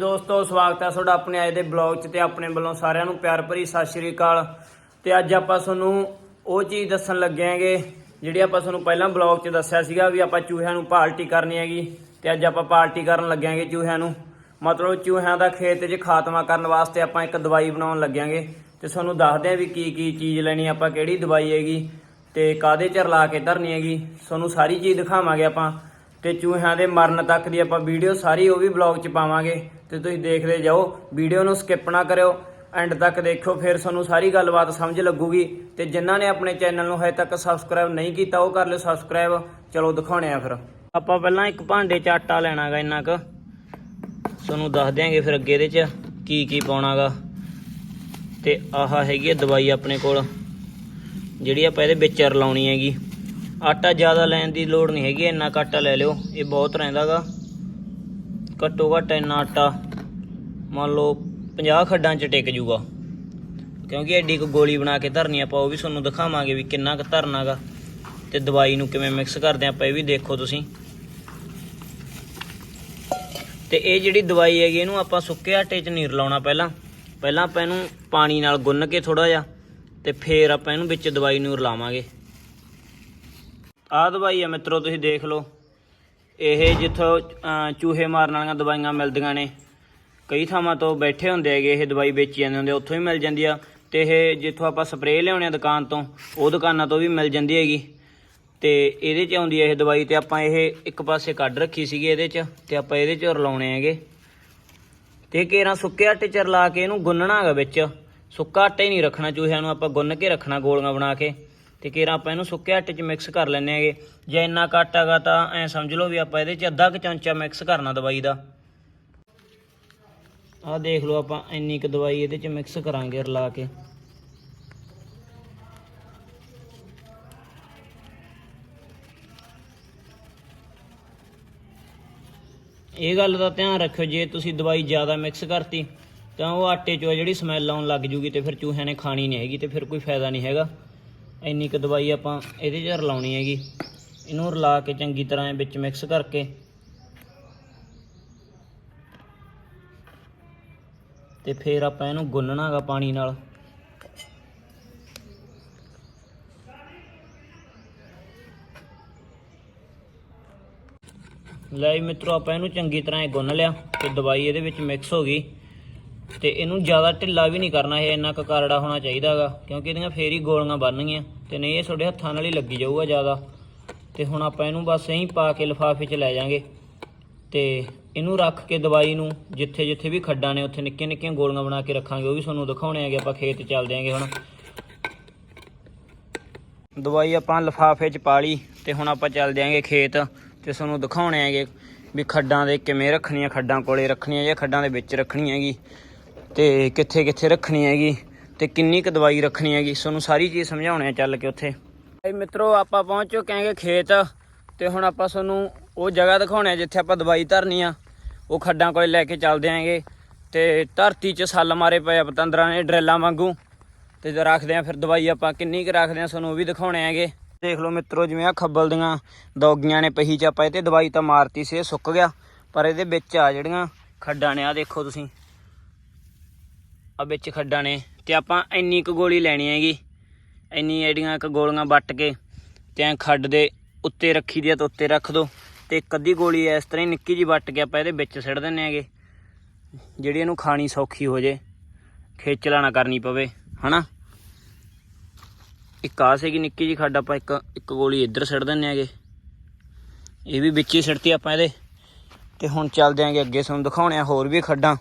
ਦੋਸਤੋ, ਸਵਾਗਤ ਹੈ ਤੁਹਾਡਾ ਆਪਣੇ ਅੱਜ ਦੇ ਬਲੌਗ 'ਚ ਤੇ ਆਪਣੇ ਵੱਲੋਂ ਸਾਰਿਆਂ ਨੂੰ ਪਿਆਰ ਭਰੀ ਸਤਿ ਸ਼੍ਰੀ ਅਕਾਲ। ਤੇ ਅੱਜ ਆਪਾਂ ਤੁਹਾਨੂੰ ਉਹ ਚੀਜ਼ ਦੱਸਣ ਲੱਗੇ ਆਂਗੇ, ਜਿਹੜੀ ਆਪਾਂ ਤੁਹਾਨੂੰ ਪਹਿਲਾਂ ਬਲੌਗ 'ਚ ਦੱਸਿਆ ਸੀਗਾ ਵੀ ਆਪਾਂ ਚੂਹਿਆਂ ਨੂੰ ਪਾਰਟੀ ਕਰਨੀ ਹੈਗੀ। ਤੇ ਅੱਜ ਆਪਾਂ ਪਾਰਟੀ ਕਰਨ ਲੱਗੇ ਚੂਹਿਆਂ ਨੂੰ। ਮਤਲਬ ਚੂਹਿਆਂ ਦਾ ਖੇਤ 'ਚ ਖਾਤਮਾ ਕਰਨ ਵਾਸਤੇ ਆਪਾਂ ਇੱਕ ਦਵਾਈ ਬਣਾਉਣ ਲੱਗਿਆਂਗੇ ਤੇ ਤੁਹਾਨੂੰ ਦੱਸਦੇ ਆਂ ਵੀ ਕੀ ਕੀ ਚੀਜ਼ ਲੈਣੀ ਆਪਾਂ, ਕਿਹੜੀ ਦਵਾਈ ਹੈਗੀ ਤੇ ਕਾਦੇ ਚ ਰਲਾ ਕੇ ਧਰਨੀ ਹੈਗੀ। ਤੁਹਾਨੂੰ ਸਾਰੀ ਚੀਜ਼ ਦਿਖਾਵਾਂਗੇ ਆਪਾਂ। ਤੇ ਚੂਹਿਆਂ ਦੇ ਮਰਨ ਤੱਕ ਦੀ ਆਪਾਂ ਵੀਡੀਓ ਸਾਰੀ ਉਹ ਵੀ ਬਲੌਗ 'ਚ ਪਾਵਾਂਗੇ। ਤੇ ਤੁਸੀਂ ਦੇਖਦੇ ਜਾਓ, ਵੀਡੀਓ ਨੂੰ ਸਕਿਪ ਨਾ ਕਰਿਓ ਐਂਡ ਤੱਕ ਦੇਖਿਓ, ਫਿਰ ਤੁਹਾਨੂੰ ਸਾਰੀ ਗੱਲਬਾਤ ਸਮਝ ਲੱਗੂਗੀ। ਤੇ ਜਿਨ੍ਹਾਂ ਨੇ ਆਪਣੇ ਚੈਨਲ ਨੂੰ ਹਜੇ ਤੱਕ ਸਬਸਕ੍ਰਾਈਬ ਨਹੀਂ ਕੀਤਾ, ਉਹ ਕਰ ਲਿਓ ਸਬਸਕ੍ਰਾਈਬ ਚਲੋ ਦਿਖਾਉਣੇ ਆ ਫਿਰ। ਆਪਾਂ ਪਹਿਲਾਂ ਇੱਕ ਭਾਂਡੇ 'ਚ ਆਟਾ ਲੈਣਾਗਾ ਇੰਨਾ ਕੁ। ਤੁਹਾਨੂੰ ਦੱਸ ਦਿਆਂਗੇ ਫਿਰ ਅੱਗੇ ਇਹਦੇ 'ਚ ਕੀ ਕੀ ਪਾਉਣਾਗਾ। ਤੇ ਆਹ ਹੈਗੀ ਹੈ ਦਵਾਈ ਆਪਣੇ ਕੋਲ, ਜਿਹੜੀ ਆਪਾਂ ਇਹਦੇ ਵਿੱਚ ਰਲਾਉਣੀ ਹੈਗੀ। ਆਟਾ ਜ਼ਿਆਦਾ ਲੈਣ ਦੀ ਲੋੜ ਨਹੀਂ ਹੈਗੀ, ਇੰਨਾ ਕੁ ਆਟਾ ਲੈ ਲਿਓ। ਇਹ ਬਹੁਤ ਰਹਿੰਦਾਗਾ। ਘੱਟੋ ਘੱਟ ਇੰਨਾ ਆਟਾ, ਮੰਨ ਲਓ 50 ਖੱਡਾਂ 'ਚ ਟਿਕ ਜੂਗਾ। ਕਿਉਂਕਿ ਐਡੀ ਕੁ ਗੋਲੀ ਬਣਾ ਕੇ ਧਰਨੀ ਆਪਾਂ ਉਹ ਵੀ ਤੁਹਾਨੂੰ ਦਿਖਾਵਾਂਗੇ ਵੀ ਕਿੰਨਾ ਕੁ ਧਰਨਾਗਾ। ਤੇ ਦਵਾਈ ਨੂੰ ਕਿਵੇਂ ਮਿਕਸ ਕਰਦੇ ਆਪਾਂ ਇਹ ਵੀ ਦੇਖੋ ਤੁਸੀਂ। ਤੇ ਇਹ ਜਿਹੜੀ ਦਵਾਈ ਹੈਗੀ, ਇਹਨੂੰ ਆਪਾਂ ਸੁੱਕੇ ਆਟੇ 'ਚ ਨਹੀਂ ਰਲਾਉਣਾ ਪਹਿਲਾਂ। ਪਹਿਲਾਂ ਆਪਾਂ ਇਹਨੂੰ ਪਾਣੀ ਨਾਲ ਗੁੰਨ ਕੇ ਥੋੜਾ ਜਿਹਾ, ਤੇ ਫੇਰ ਆਪਾਂ ਇਹਨੂੰ ਵਿੱਚ ਦਵਾਈ ਨੂੰ ਰਲਾਵਾਂਗੇ। ਆਹ ਦਵਾਈ ਆ ਮਿੱਤਰੋ, ਤੁਸੀਂ ਦੇਖ ਲਓ। ਇਹ ਜਿੱਥੋਂ ਚੂਹੇ ਮਾਰਨ ਵਾਲੀਆਂ ਦਵਾਈਆਂ ਮਿਲਦੀਆਂ ਨੇ। ਕਈ ਥਾਵਾਂ ਤੋਂ ਬੈਠੇ ਹੁੰਦੇ ਹੈਗੇ, ਇਹ ਦਵਾਈ ਵੇਚੀ ਜਾਂਦੇ ਹੁੰਦੇ, ਉੱਥੋਂ ਹੀ ਮਿਲ ਜਾਂਦੀ ਆ। ਤੇ ਇਹ ਜਿੱਥੋਂ ਆਪਾਂ ਸਪਰੇਅ ਲਿਆਉਣੇ ਆ ਦੁਕਾਨ ਤੋਂ, ਉਹ ਦੁਕਾਨਾਂ ਤੋਂ ਵੀ ਮਿਲ ਜਾਂਦੀ ਹੈਗੀ। ਤੇ ਇਹਦੇ 'ਚ ਆਉਂਦੀ ਹੈ ਇਹ ਦਵਾਈ ਤੇ ਆਪਾਂ ਇਹ ਇੱਕ ਪਾਸੇ ਕੱਢ ਰੱਖੀ ਸੀਗੀ ਇਹਦੇ 'ਚ, ਤੇ ਆਪਾਂ ਇਹਦੇ 'ਚ ਰਲਾਉਣੇ ਹੈਗੇ। ਤੇ ਕੇਰਾਂ ਸੁੱਕੇ ਆਟੇ 'ਚ ਰਲਾ ਕੇ ਇਹਨੂੰ ਗੁੰਨਣਾ ਹੈਗਾ ਵਿੱਚ। ਸੁੱਕਾ ਆਟਾ ਹੀ ਨਹੀਂ ਰੱਖਣਾ, ਚੂਹਿਆਂ ਨੂੰ ਆਪਾਂ ਗੁੰਨ ਕੇ ਰੱਖਣਾ ਗੋਲੀਆਂ ਬਣਾ ਕੇ। ਤੇ ਕੇਰਾਂ ਆਪਾਂ ਇਹਨੂੰ ਸੁੱਕੇ ਆਟੇ 'ਚ ਮਿਕਸ ਕਰ ਲੈਣੇ ਹੈਗੇ। ਜੇ ਇੰਨਾ ਕੁ ਹੈਗਾ ਤਾਂ ਐ ਸਮਝ ਲਓ ਵੀ ਆਪਾਂ ਇਹਦੇ 'ਚ ਅੱਧਾ ਕੁ ਚਮਚਾ ਮਿਕਸ ਕਰਨਾ ਦਵਾਈ ਦਾ। ਆਹ ਦੇਖ ਲਓ ਆਪਾਂ ਇੰਨੀ ਕੁ ਦਵਾਈ ਇਹਦੇ 'ਚ ਮਿਕਸ ਕਰਾਂਗੇ ਰਲਾ ਕੇ। ਇਹ ਗੱਲ ਦਾ ਧਿਆਨ ਰੱਖਿਓ, ਜੇ ਤੁਸੀਂ ਦਵਾਈ ਜ਼ਿਆਦਾ ਮਿਕਸ ਕਰਤੀ, ਤਾਂ ਉਹ ਆਟੇ 'ਚੋਂ ਜਿਹੜੀ ਸਮੈਲ ਆਉਣ ਲੱਗ ਜੂਗੀ ਤੇ ਫਿਰ ਚੂਹਿਆਂ ਨੇ ਖਾਣੀ ਨਹੀਂ ਹੈਗੀ ਤੇ ਫਿਰ ਕੋਈ ਫਾਇਦਾ ਨਹੀਂ ਹੈਗਾ। ਇੰਨੀ ਕੁ ਦਵਾਈ ਆਪਾਂ ਇਹਦੇ 'ਚ ਰਲਾਉਣੀ ਹੈਗੀ। ਇਹਨੂੰ ਰਲਾ ਕੇ ਚੰਗੀ ਤਰ੍ਹਾਂ ਵਿੱਚ ਮਿਕਸ ਕਰਕੇ। ਤੇ ਫਿਰ ਆਪਾਂ ਇਹਨੂੰ ਗੁੰਨਣਾ ਹੈਗਾ ਪਾਣੀ ਨਾਲ। ਲੈ ਜੀ ਮਿੱਤਰੋ, ਆਪਾਂ ਇਹਨੂੰ ਚੰਗੀ ਤਰ੍ਹਾਂ ਗੁੰਨ ਲਿਆ ਤੇ ਦਵਾਈ ਇਹਦੇ ਵਿੱਚ ਮਿਕਸ ਹੋ ਗਈ। ਤੇ ਇਹਨੂੰ ਜ਼ਿਆਦਾ ਢਿੱਲਾ ਵੀ ਨਹੀਂ ਕਰਨਾ, ਇਹ ਇੰਨਾ ਕੁ ਕਰੜਾ ਹੋਣਾ ਚਾਹੀਦਾਗਾ, ਕਿਉਂਕਿ ਇਹਦੀਆਂ ਫੇਰ ਹੀ ਗੋਲੀਆਂ ਬਣਨਗੀਆਂ ਤੇ ਨਹੀਂ, ਇਹ ਤੁਹਾਡੇ ਹੱਥਾਂ ਨਾਲ ਹੀ ਲੱਗੀ ਜਾਊਗਾ ਜ਼ਿਆਦਾ। ਤੇ ਹੁਣ ਆਪਾਂ ਇਹਨੂੰ ਬਸ ਐਂ ਪਾ ਕੇ ਲਿਫਾਫੇ 'ਚ ਲੈ ਜਾਾਂਗੇ। ਤੇ ਇਹਨੂੰ ਰੱਖ ਕੇ ਦਵਾਈ ਨੂੰ, ਜਿੱਥੇ ਜਿੱਥੇ ਵੀ ਖੱਡਾਂ ਨੇ, ਉੱਥੇ ਨਿੱਕੀਆਂ ਨਿੱਕੀਆਂ ਗੋਲੀਆਂ ਬਣਾ ਕੇ ਰੱਖਾਂਗੇ, ਉਹ ਵੀ ਤੁਹਾਨੂੰ ਦਿਖਾਉਣੇ ਆਗੇ ਆਪਾਂ ਖੇਤ ਚੱਲਦੇ ਆਂਗੇ ਹੁਣ। ਦਵਾਈ ਆਪਾਂ ਲਿਫਾਫੇ 'ਚ ਪਾ ਲਈ, ਤੇ ਹੁਣ ਆਪਾਂ ਚੱਲਦੇ ਆਂਗੇ ਖੇਤ, ਤੇ ਤੁਹਾਨੂੰ ਦਿਖਾਉਣੇ ਆਗੇ ਵੀ ਖੱਡਾਂ ਦੇ ਕਿਵੇਂ ਰੱਖਣੀਆਂ, ਖੱਡਾਂ ਕੋਲੇ ਰੱਖਣੀਆਂ ਜਾਂ ਖੱਡਾਂ ਦੇ ਵਿੱਚ ਰੱਖਣੀ ਹੈਗੀ। ਤੇ ਕਿੱਥੇ ਕਿੱਥੇ ਰੱਖਣੀ ਹੈਗੀ ਤੇ ਕਿੰਨੀ ਕੁ ਦਵਾਈ ਰੱਖਣੀ ਹੈਗੀ ਤੁਹਾਨੂੰ ਸਾਰੀ ਚੀਜ਼ ਸਮਝਾਉਣੇ ਆ ਚੱਲ ਕੇ ਉੱਥੇ। ਭਾਈ ਮਿੱਤਰੋ, ਆਪਾਂ ਪਹੁੰਚ ਚੁੱਕੇ ਆਂਗੇ ਖੇਤ, ਤੇ ਹੁਣ ਆਪਾਂ ਤੁਹਾਨੂੰ ਉਹ ਜਗ੍ਹਾ ਦਿਖਾਉਣੇ ਆ ਜਿੱਥੇ ਆਪਾਂ ਦਵਾਈ ਧਰਨੀ ਆ। ਉਹ ਖੱਡਾਂ ਕੋਲ ਲੈ ਕੇ ਚੱਲਦੇ ਆਂਗੇ ਤੇ ਧਰਤੀ 'ਚ ਸੱਲ ਮਾਰੇ ਪਏ ਆ ਪਤੰਦਰਾਂ ਨੇ ਡਰੇਲਾਂ ਵਾਂਗੂ। ਤੇ ਜੇ ਰੱਖਦੇ ਆ ਫਿਰ ਦਵਾਈ ਆਪਾਂ ਕਿੰਨੀ ਕੁ ਰੱਖਦੇ ਆ ਤੁਹਾਨੂੰ ਉਹ ਵੀ ਦਿਖਾਉਣੇ ਹੈਗੇ। ਦੇਖ ਲਓ ਮਿੱਤਰੋ, ਜਿਵੇਂ ਆ ਖੱਬਲ ਦੀਆਂ ਦੌਗੀਆਂ ਨੇ ਪਹੀ ਚ ਆਪਾਂ ਇਹ ਤੇ ਦਵਾਈ ਤਾਂ ਮਾਰਤੀ ਸੀ, ਇਹ ਸੁੱਕ ਗਿਆ। ਪਰ ਇਹਦੇ ਵਿੱਚ ਆ ਜਿਹੜੀਆਂ ਖੱਡਾਂ ਨੇ ਆ ਦੇਖੋ ਤੁਸੀਂ। ਆ ਵਿੱਚ ਖੱਡਾਂ ਨੇ ਤੇ ਆਪਾਂ ਇੰਨੀ ਕੁ ਗੋਲੀ ਲੈਣੀ ਹੈਗੀ। ਇੰਨੀ ਐਡੀਆਂ ਕੁ ਗੋਲੀਆਂ ਵੱਟ ਕੇ ਤੇ ਐਂ ਖੱਡ ਦੇ ਉੱਤੇ ਰੱਖੀ ਦੀ ਆ ਤਾਂ ਉੱਤੇ ਰੱਖ ਦੋ। ਤੇ ਇੱਕ ਅੱਧੀ ਗੋਲੀ ਇਸ ਤਰ੍ਹਾਂ ਹੀ ਨਿੱਕੀ ਜੀ ਵੱਟ ਕੇ ਆਪਾਂ ਇਹਦੇ ਵਿੱਚ ਸਿੱਟ ਦਿੰਨੇ ਹੈਗੇ। ਜਿਹੜੀ ਇਹਨੂੰ ਖਾਣੀ ਸੌਖੀ ਹੋ ਜੇ ਖੇਚਲਾ ਨਾ ਕਰਨੀ ਪਵੇ, ਹਨਾ? ਇੱਕ ਆ ਸੀਗੀ ਨਿੱਕੀ ਜੀ ਖੱਡ, ਆਪਾਂ ਇੱਕ ਇੱਕ ਗੋਲੀ ਇੱਧਰ ਸਿੱਟ ਦਿੰਨੇ ਹੈਗੇ। ਇਹ ਵੀ ਵਿੱਚ ਹੀ ਸਿੱਟਤੀ ਆਪਾਂ ਇਹਦੇ। ਤੇ ਹੁਣ ਚੱਲਦੇ ਆਂਗੇ ਅੱਗੇ, ਤੁਹਾਨੂੰ ਦਿਖਾਉਣੇ ਆ ਹੋਰ ਵੀ ਖੱਡਾਂ।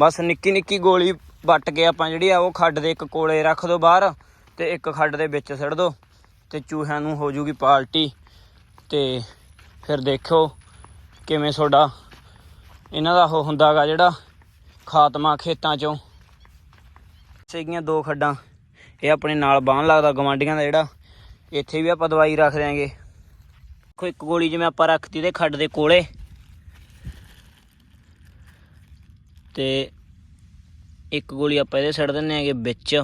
ਬਸ ਨਿੱਕੀ ਨਿੱਕੀ ਗੋਲੀ ਵੱਟ ਕੇ ਆਪਾਂ ਜਿਹੜੀ ਆ ਉਹ ਖੱਡ ਦੇ ਇੱਕ ਕੋਲੇ ਰੱਖ ਦੋ ਬਾਹਰ ਤੇ ਇੱਕ ਖੱਡ ਦੇ ਵਿੱਚ ਸਿੱਟ ਦੋ ਤੇ ਚੂਹਿਆਂ ਨੂੰ ਹੋ ਜੂਗੀ ਪਾਲਟੀ ਤੇ ਫਿਰ ਦੇਖੋ ਕਿਵੇਂ ਤੁਹਾਡਾ ਇਹਨਾਂ ਦਾ ਉਹ ਹੁੰਦਾਗਾ ਜਿਹੜਾ ਖਾਤਮਾ ਖੇਤਾਂ ਚੋਂ। ਸੀਗੀਆਂ ਦੋ ਖੱਡਾਂ, ਇਹ ਆਪਣੇ ਨਾਲ ਬਾਹਨ ਲੱਗਦਾ ਗਵਾਂਡੀਆਂ ਦਾ ਜਿਹੜਾ, ਇੱਥੇ ਵੀ ਆਪਾਂ ਦਵਾਈ ਰੱਖ ਦਿਆਂਗੇ। ਦੇਖੋ ਇੱਕ ਗੋਲੀ ਜਿਵੇਂ ਆਪਾਂ ਰੱਖਤੀ ਤੇ ਖੱਡ ਦੇ ਕੋਲੇ। ਤੇ ਇੱਕ ਗੋਲੀ ਆਪਾਂ ਇਹਦੇ ਛੱਡ ਦਿੰਨੇ ਆਗੇ ਵਿੱਚ।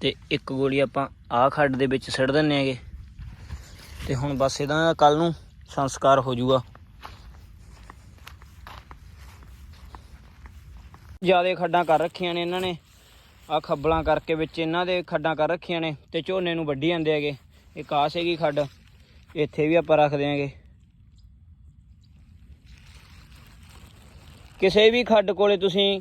ਤੇ ਇੱਕ ਗੋਲੀ ਆਪਾਂ ਆਹ ਖੱਡ ਦੇ ਵਿੱਚ ਸਿੱਟ ਦਿੰਨੇ ਆਗੇ ਤੇ ਹੁਣ ਬਸ ਇਹਦਾ ਕੱਲ ਨੂੰ ਸੰਸਕਾਰ ਹੋ ਜਾਊਗਾ। ਜਿਆਦੇ ਖੱਡਾਂ ਕਰ ਰੱਖੀਆਂ ਨੇ ਇਹਨਾਂ ਨੇ। ਆ ਖੱਬਲਾਂ ਕਰਕੇ ਵਿੱਚ ਇਹਨਾਂ ਦੇ ਖੱਡਾਂ ਕਰ ਰੱਖੀਆਂ ਨੇ ਤੇ ਝੋਨੇ ਨੂੰ ਵੱਢੀ ਜਾਂਦੇ ਹੈਗੇ। ਇੱਕ ਆਹ ਹੈਗੀ ਖੱਡ। ਇੱਥੇ ਵੀ ਆਪਾਂ ਰੱਖ ਦਿਆਂਗੇ ਕਿਸੇ ਵੀ ਖੱਡ ਕੋਲੇ ਤੁਸੀਂ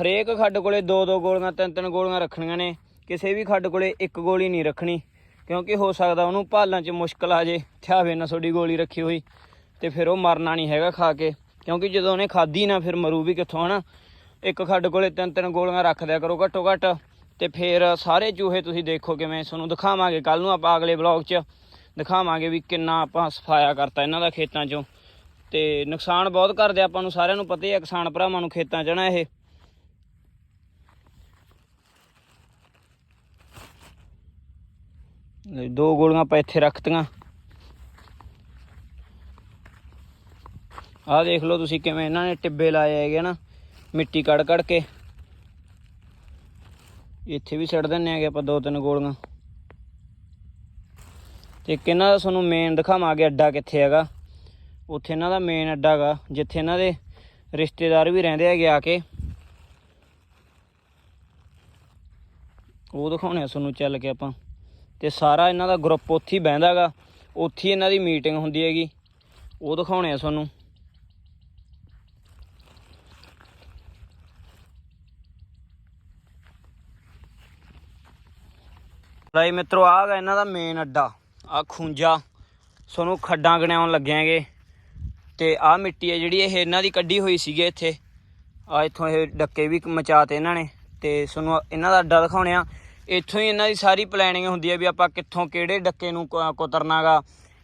ਹਰੇਕ ਖੱਡ ਕੋਲੇ ਦੋ ਦੋ ਗੋਲੀਆਂ, ਤਿੰਨ ਤਿੰਨ ਗੋਲੀਆਂ ਰੱਖਣੀਆਂ ਨੇ। ਕਿਸੇ ਵੀ ਖੱਡ ਕੋਲੇ ਇੱਕ ਗੋਲੀ ਨਹੀਂ ਰੱਖਣੀ, ਕਿਉਂਕਿ ਹੋ ਸਕਦਾ ਉਹਨੂੰ ਭਾਲਣ 'ਚ ਮੁਸ਼ਕਲ ਆ ਜੇ, ਥਿਆਵੇ ਨਾ ਤੁਹਾਡੀ ਗੋਲੀ ਰੱਖੀ ਹੋਈ, ਤੇ ਫਿਰ ਉਹ ਮਰਨਾ ਨਹੀਂ ਹੈਗਾ ਖਾ ਕੇ। ਕਿਉਂਕਿ ਜਦੋਂ ਉਹਨੇ ਖਾਧੀ ਨਾ, ਫਿਰ ਮਰੂ ਵੀ ਕਿੱਥੋਂ, ਹਨਾ? ਇੱਕ ਖੱਡ ਕੋਲੇ ਤਿੰਨ ਤਿੰਨ ਗੋਲੀਆਂ ਰੱਖ ਦਿਆ ਕਰੋ ਘੱਟੋ ਘੱਟ, ਤੇ ਫਿਰ ਸਾਰੇ ਚੂਹੇ ਤੁਸੀਂ ਦੇਖੋ ਕਿਵੇਂ ਤੁਹਾਨੂੰ ਦਿਖਾਵਾਂਗੇ। ਕੱਲ ਨੂੰ ਆਪਾਂ ਅਗਲੇ ਬਲੌਗ 'ਚ ਦਿਖਾਵਾਂਗੇ ਵੀ ਕਿੰਨਾ ਆਪਾਂ ਸਫਾਇਆ ਕਰਤਾ ਇਹਨਾਂ ਦਾ ਖੇਤਾਂ 'ਚੋਂ। ਤੇ ਨੁਕਸਾਨ ਬਹੁਤ ਕਰਦੇ ਆਪਾਂ ਨੂੰ, ਸਾਰਿਆਂ ਨੂੰ ਪਤਾ ਹੀ ਹੈ ਕਿਸਾਨ ਭਰਾਵਾਂ ਨੂੰ ਖੇਤਾਂ 'ਚ ਨਾ ਇਹ। ਦੋ ਗੋਲੀਆਂ ਆਪਾਂ ਇੱਥੇ ਰੱਖਤੀਆਂ। ਆਹ ਦੇਖ ਲਓ ਤੁਸੀਂ ਕਿਵੇਂ ਇਹਨਾਂ ਨੇ ਟਿੱਬੇ ਲਾਏ ਹੈਗੇ ਨਾ, ਮਿੱਟੀ ਕੱਢ ਕੱਢ ਕੇ। ਇੱਥੇ ਵੀ ਛੱਡ ਦਿੰਨੇ ਆਗੇ ਆਪਾਂ ਦੋ ਤਿੰਨ ਗੋਲੀਆਂ। ਤੇ ਇੱਕ ਦਾ ਤੁਹਾਨੂੰ ਮੇਨ ਦਿਖਾਵਾਂਗੇ ਅੱਡਾ ਕਿੱਥੇ ਹੈਗਾ। ਉੱਥੇ ਇਹਨਾਂ ਦਾ ਮੇਨ ਅੱਡਾ ਹੈਗਾ ਜਿੱਥੇ ਇਹਨਾਂ ਦੇ ਰਿਸ਼ਤੇਦਾਰ ਵੀ ਰਹਿੰਦੇ ਹੈਗੇ ਆ ਕੇ। ਉਹ ਦਿਖਾਉਣੇ ਆ ਤੁਹਾਨੂੰ ਚੱਲ ਕੇ ਆਪਾਂ। ਤੇ ਸਾਰਾ ਇਹਨਾਂ ਦਾ ਗਰੁੱਪ ਉੱਥੇ ਹੀ ਬਹਿੰਦਾ ਹੈਗਾ ਉੱਥੇ ਇਹਨਾਂ ਦੀ ਮੀਟਿੰਗ ਹੁੰਦੀ ਹੈਗੀ। ਉਹ ਦਿਖਾਉਣੇ ਆ ਤੁਹਾਨੂੰ। ਲਈ ਮਿੱਤਰੋ ਆ ਗਾ ਇਹਨਾਂ ਦਾ ਮੇਨ ਅੱਡਾ ਆ ਖੁੰਜਾ ਤੁਹਾਨੂੰ ਖੱਡਾਂ ਗਣਾਉਣ ਲੱਗਿਆਂਗੇ। ਤੇ ਆਹ ਮਿੱਟੀ ਹੈ ਜਿਹੜੀ ਇਹ ਇਹਨਾਂ ਦੀ ਕੱਢੀ ਹੋਈ ਸੀਗੀ ਇੱਥੇ। ਆ ਇੱਥੋਂ ਇਹ ਡੱਕੇ ਵੀ ਮਚਾਤੇ ਇਹਨਾਂ ਨੇ ਤੇ ਤੁਹਾਨੂੰ ਇਹਨਾਂ ਦਾ ਅੱਡਾ ਦਿਖਾਉਣੇ ਆ। ਇੱਥੋਂ ਹੀ ਇਹਨਾਂ ਦੀ ਸਾਰੀ ਪਲੈਨਿੰਗ ਹੁੰਦੀ ਹੈ ਵੀ ਆਪਾਂ ਕਿੱਥੋਂ ਕਿਹੜੇ ਡੱਕੇ ਨੂੰ ਕੁ- ਕੁਤਰਨਾਗਾ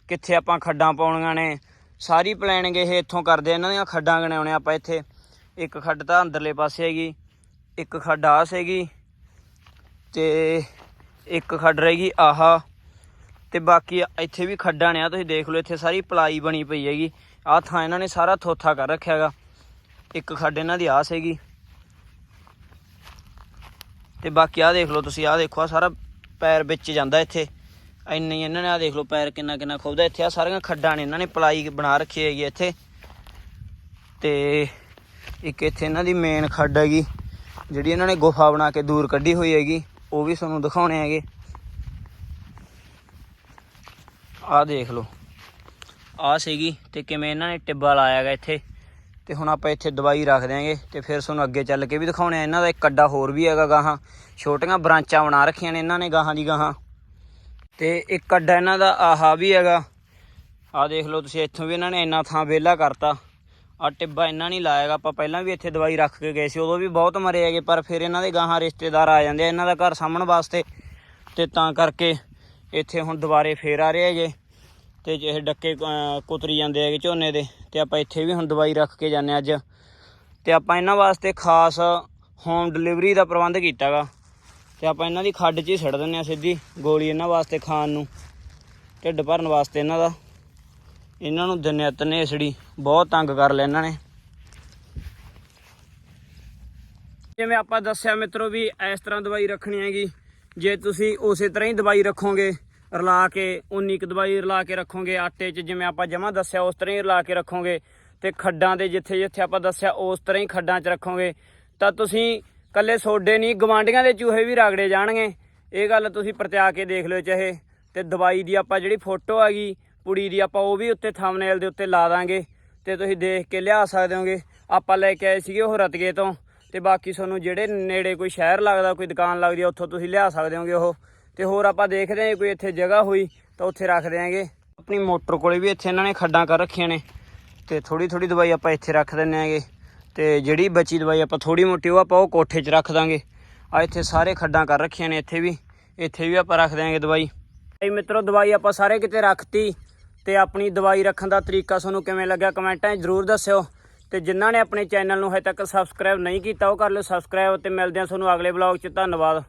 ਕਿੱਥੇ ਆਪਾਂ ਖੱਡਾਂ ਪਾਉਣੀਆਂ ਨੇ। ਸਾਰੀ ਪਲੈਨਿੰਗ ਇਹ ਇੱਥੋਂ ਕਰਦੇ ਇਹਨਾਂ ਦੀਆਂ ਖੱਡਾਂ ਗਣਾਉਣੇ ਆਪਾਂ ਇੱਥੇ। ਇੱਕ ਖੱਡ ਤਾਂ ਅੰਦਰਲੇ ਪਾਸੇ ਹੈਗੀ, ਇੱਕ ਖੱਡ ਆਹ ਸੀਗੀ ਤੇ ਇੱਕ ਖੱਡ ਰਹੇਗੀ ਆਹਾ। ਤੇ ਬਾਕੀ ਇੱਥੇ ਵੀ ਖੱਡਾਂ ਨੇ ਆ ਤੁਸੀਂ ਦੇਖ ਲਓ, ਇੱਥੇ ਸਾਰੀ ਪਲਾਈ ਬਣੀ ਪਈ ਹੈਗੀ। ਆਹ ਥਾਂ ਇਹਨਾਂ ਨੇ ਸਾਰਾ ਥੋਥਾ ਕਰ ਰੱਖਿਆ ਹੈਗਾ। ਇੱਕ ਖੱਡ ਇਹਨਾਂ ਦੀ ਆਸ ਹੈਗੀ। ਤੇ ਬਾਕੀ ਆਹ ਦੇਖ ਲਓ ਤੁਸੀਂ, ਆਹ ਦੇਖੋ ਆ ਸਾਰਾ ਪੈਰ ਵਿੱਚ ਜਾਂਦਾ ਇੱਥੇ। ਇੰਨੀ ਇਹਨਾਂ ਨੇ, ਆਹ ਦੇਖ ਲਓ ਪੈਰ ਕਿੰਨਾ ਕਿੰਨਾ ਖੁੱਬਦਾ ਇੱਥੇ ਆ ਸਾਰੀਆਂ ਖੱਡਾਂ ਨੇ, ਇਹਨਾਂ ਨੇ ਪਲਾਈ ਬਣਾ ਰੱਖੀ ਹੈਗੀ ਇੱਥੇ। ਤੇ ਇੱਕ ਇੱਥੇ ਇਹਨਾਂ ਦੀ ਮੇਨ ਖੱਡ ਹੈਗੀ, ਜਿਹੜੀ ਇਹਨਾਂ ਨੇ ਗੁਫਾ ਬਣਾ ਕੇ ਦੂਰ ਕੱਢੀ ਹੋਈ ਹੈਗੀ, ਉਹ ਵੀ ਤੁਹਾਨੂੰ ਦਿਖਾਉਣੇ ਹੈਗੇ। ਆਹ ਦੇਖ ਲਓ। ਆਹ ਸੀਗੀ ਤੇ ਕਿਵੇਂ ਇਹਨਾਂ ਨੇ ਟਿੱਬਾ ਲਾਇਆ ਹੈਗਾ ਇੱਥੇ। ਤੇ ਹੁਣ ਆਪਾਂ ਇੱਥੇ ਦਵਾਈ ਰੱਖ ਦਿਆਂਗੇ ਤੇ ਫਿਰ ਤੁਹਾਨੂੰ ਅੱਗੇ ਚੱਲ ਕੇ ਵੀ ਦਿਖਾਉਣੇ ਆ। ਇਹਨਾਂ ਦਾ ਇੱਕ ਅੱਡਾ ਹੋਰ ਵੀ ਹੈਗਾ ਗਾਹਾਂ। ਛੋਟੀਆਂ ਬ੍ਰਾਂਚਾਂ ਬਣਾ ਰੱਖੀਆਂ ਨੇ ਇਹਨਾਂ ਨੇ ਗਾਹਾਂ ਦੀ ਗਾਹਾਂ। ਤੇ ਇੱਕ ਅੱਡਾ ਇਹਨਾਂ ਦਾ ਆਹਾ ਵੀ ਹੈਗਾ। ਆਹ ਦੇਖ ਲਓ ਤੁਸੀਂ, ਇੱਥੋਂ ਵੀ ਇਹਨਾਂ ਨੇ ਇੰਨਾ ਥਾਂ ਵਿਹਲਾ ਕਰਤਾ। ਆ ਟਿੱਬਾ ਇਹਨਾਂ ਨਹੀਂ ਲਾਇਆਗਾ ਆਪਾਂ ਪਹਿਲਾਂ ਵੀ ਇੱਥੇ ਦਵਾਈ ਰੱਖ ਕੇ ਗਏ ਸੀ, ਉਦੋਂ ਵੀ ਬਹੁਤ ਮਰੇ ਹੈਗੇ, ਪਰ ਫਿਰ ਇਹਨਾਂ ਦੇ ਗਾਹਾਂ ਰਿਸ਼ਤੇਦਾਰ ਆ ਜਾਂਦੇ ਆ ਇਹਨਾਂ ਦਾ ਘਰ ਸਾਂਭਣ ਵਾਸਤੇ। ਤੇ ਤਾਂ ਕਰਕੇ ਇੱਥੇ ਹੁਣ ਦੁਬਾਰੇ ਫੇਰ ਆ ਰਹੇ ਹੈਗੇ ਤੇ ਇਹ ਡੱਕੇ ਕੁਤਰੀ ਜਾਂਦੇ ਹੈਗੇ ਝੋਨੇ ਦੇ, ਤੇ ਆਪਾਂ ਇੱਥੇ ਵੀ ਹੁਣ ਦਵਾਈ ਰੱਖ ਕੇ ਜਾਂਦੇ ਹਾਂ ਅੱਜ। ਤੇ ਆਪਾਂ ਇਹਨਾਂ ਵਾਸਤੇ ਖਾਸ ਹੋਮ ਡਿਲੀਵਰੀ ਦਾ ਪ੍ਰਬੰਧ ਕੀਤਾਗਾ। ਤੇ ਆਪਾਂ ਇਹਨਾਂ ਦੀ ਖੱਡ 'ਚ ਹੀ ਛੱਡ ਦਿੰਦੇ ਆ ਸਿੱਧੀ ਗੋਲੀ ਇਹਨਾਂ ਵਾਸਤੇ ਖਾਣ ਨੂੰ, ਢਿੱਡ ਭਰਨ ਵਾਸਤੇ ਇਹਨਾਂ ਦਾ। ਇਹਨਾਂ ਨੂੰ ਦਿਨੇ ਤਨੇਸੜੀ ਬਹੁਤ ਤੰਗ ਕਰ ਲਿਆ ਇਹਨਾਂ ਨੇ। ਜਿਵੇਂ ਆਪਾਂ ਦੱਸਿਆ ਮਿੱਤਰੋ ਵੀ ਇਸ ਤਰ੍ਹਾਂ ਦਵਾਈ ਰੱਖਣੀ ਹੈਗੀ ਜੇ ਤੁਸੀਂ ਉਸੇ ਤਰ੍ਹਾਂ ਹੀ ਦਵਾਈ ਰੱਖੋਗੇ, ਰਲਾ ਕੇ ਉਨੀ ਕੁ ਦਵਾਈ ਰਲਾ ਕੇ ਰੱਖੋਗੇ ਆਟੇ 'ਚ, ਜਿਵੇਂ ਆਪਾਂ ਜਮਾ ਦੱਸਿਆ, ਉਸ ਤਰ੍ਹਾਂ ਹੀ ਰਲਾ ਕੇ ਰੱਖੋਗੇ ਤੇ ਖੱਡਾਂ ਦੇ ਜਿੱਥੇ ਜਿੱਥੇ ਆਪਾਂ ਦੱਸਿਆ, ਉਸ ਤਰ੍ਹਾਂ ਹੀ ਖੱਡਾਂ 'ਚ ਰੱਖੋਗੇ, ਤਾਂ ਤੁਸੀਂ ਕੱਲੇ ਸੋਡੇ ਨਹੀਂ ਗਵਾਂਡੀਆਂ ਦੇ ਚੂਹੇ ਵੀ ਰਗੜੇ ਜਾਣਗੇ। ਇਹ ਗੱਲ ਤੁਸੀਂ ਪ੍ਰਤਿਆ ਕੇ ਦੇਖ ਲਿਓ ਚਾਹੇ, ਤੇ ਦਵਾਈ ਦੀ ਆਪਾਂ ਜਿਹੜੀ ਫੋਟੋ ਆ ਗਈ, ਪੁੜੀ ਦੀ ਆਪਾਂ ਉਹ ਵੀ ਉੱਤੇ ਥੰਬਨੇਲ ਦੇ ਉੱਤੇ ਲਾ ਦਾਂਗੇ, ਤੇ ਤੁਸੀਂ ਦੇਖ ਕੇ ਲਿਆ ਸਕਦੇ ਹੋਗੇ। ਆਪਾਂ ਲੈ ਕੇ ਆਏ ਸੀਗੇ ਉਹ ਰਤਗੇ ਤੋਂ। ਤੇ ਬਾਕੀ ਤੁਹਾਨੂੰ ਜਿਹੜੇ ਨੇੜੇ ਕੋਈ ਸ਼ਹਿਰ ਲੱਗਦਾ, ਕੋਈ ਦੁਕਾਨ ਲੱਗਦੀ ਆ, ਉੱਥੋਂ ਤੁਸੀਂ ਲਿਆ ਸਕਦੇ ਹੋਗੇ ਉਹ। ਤੇ ਹੋਰ ਆਪਾਂ ਦੇਖਦੇ ਹਾਂ ਕੋਈ ਇੱਥੇ ਜਗ੍ਹਾ ਹੋਈ ਤਾਂ ਉੱਥੇ ਰੱਖ ਦਿਆਂਗੇ। ਆਪਣੀ ਮੋਟਰ ਕੋਲੇ ਵੀ ਇੱਥੇ ਇਹਨਾਂ ਨੇ ਖੱਡਾਂ ਕਰ ਰੱਖੀਆਂ ਨੇ। ਤੇ ਥੋੜੀ ਥੋੜੀ ਦਵਾਈ ਆਪਾਂ ਇੱਥੇ ਰੱਖ ਦਿੰਨੇ ਆਂਗੇ ਤੇ ਜਿਹੜੀ ਬਚੀ ਦਵਾਈ ਆਪਾਂ ਥੋੜੀ ਮੋਟੀ, ਉਹ ਆਪਾਂ ਉਹ ਕੋਠੇ 'ਚ ਰੱਖ ਦਾਂਗੇ। ਆ ਇੱਥੇ ਸਾਰੇ ਖੱਡਾਂ ਕਰ ਰੱਖੀਆਂ ਨੇ ਇੱਥੇ ਵੀ। ਇੱਥੇ ਵੀ ਆਪਾਂ ਰੱਖ ਦਿਆਂਗੇ ਦਵਾਈ। ਇਹ ਮਿੱਤਰੋ, ਦਵਾਈ ਆਪਾਂ ਸਾਰੇ ਕਿਤੇ ਰੱਖਤੀ। ਤੇ ਆਪਣੀ ਦਵਾਈ ਰੱਖਣ ਦਾ ਤਰੀਕਾ ਤੁਹਾਨੂੰ ਕਿਵੇਂ ਲੱਗਿਆ, ਕਮੈਂਟਾਂ 'ਚ ਜ਼ਰੂਰ ਦੱਸਿਓ। ਤੇ ਜਿਨ੍ਹਾਂ ਨੇ ਆਪਣੇ ਚੈਨਲ ਨੂੰ ਹਜੇ ਤੱਕ ਸਬਸਕ੍ਰਾਈਬ ਨਹੀਂ ਕੀਤਾ, ਉਹ ਕਰ ਲਿਓ ਸਬਸਕ੍ਰਾਈਬ ਤੇ ਮਿਲਦੇ ਹਾਂ ਤੁਹਾਨੂੰ ਅਗਲੇ ਵਲੌਗ 'ਚ। ਧੰਨਵਾਦ।